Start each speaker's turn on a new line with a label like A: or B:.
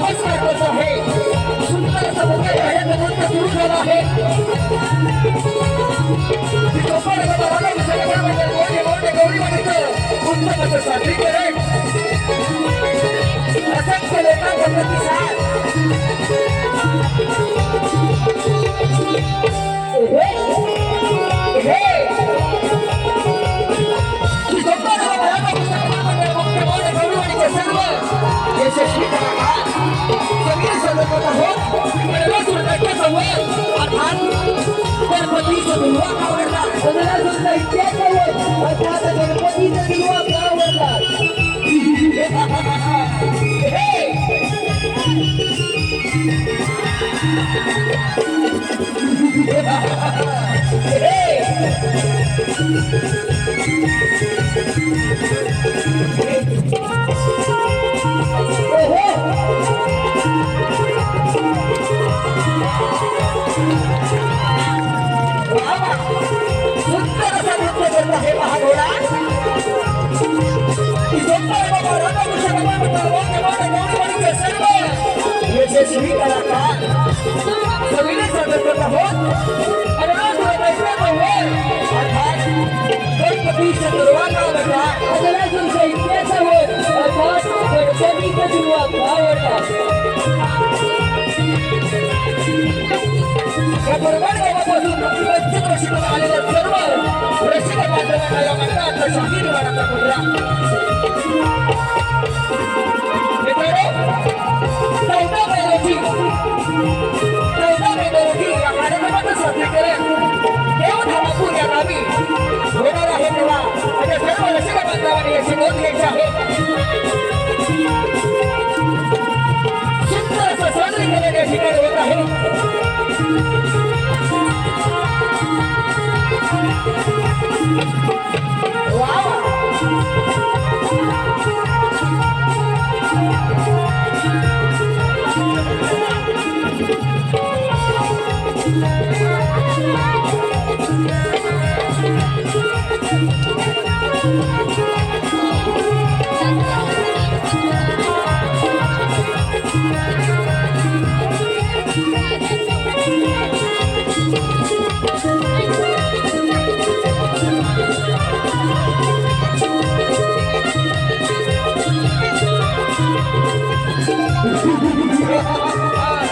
A: नवीन महत्वाचं आहे. सुंदर असं मोठ्या कार्यक्रमांचा सुरू झाला आहे गौरी सादरीकरण असंख्य लोकांच्या हुए अर्थात गणपति से दुआ का वरदा
B: सदरा सुनता क्या चाहिए अर्थात गणपति से दुआ का वरदा
A: Hey! यशस्वी कलाकार सगळे सादर करत आहोत आणि आज मैत्रिणी आहोत. अर्थात गणपतीच्या दुर्वांना बघा
B: अजून दैत्याचा वध अर्थात गणपतीचा किल्ला गावाला
A: या बरोबर गावापासून वंचित रसिकाला आलेल्या सर्व रसिक बांधवांना या मंडळाचा शाही निवाडाचा मुद्रा Música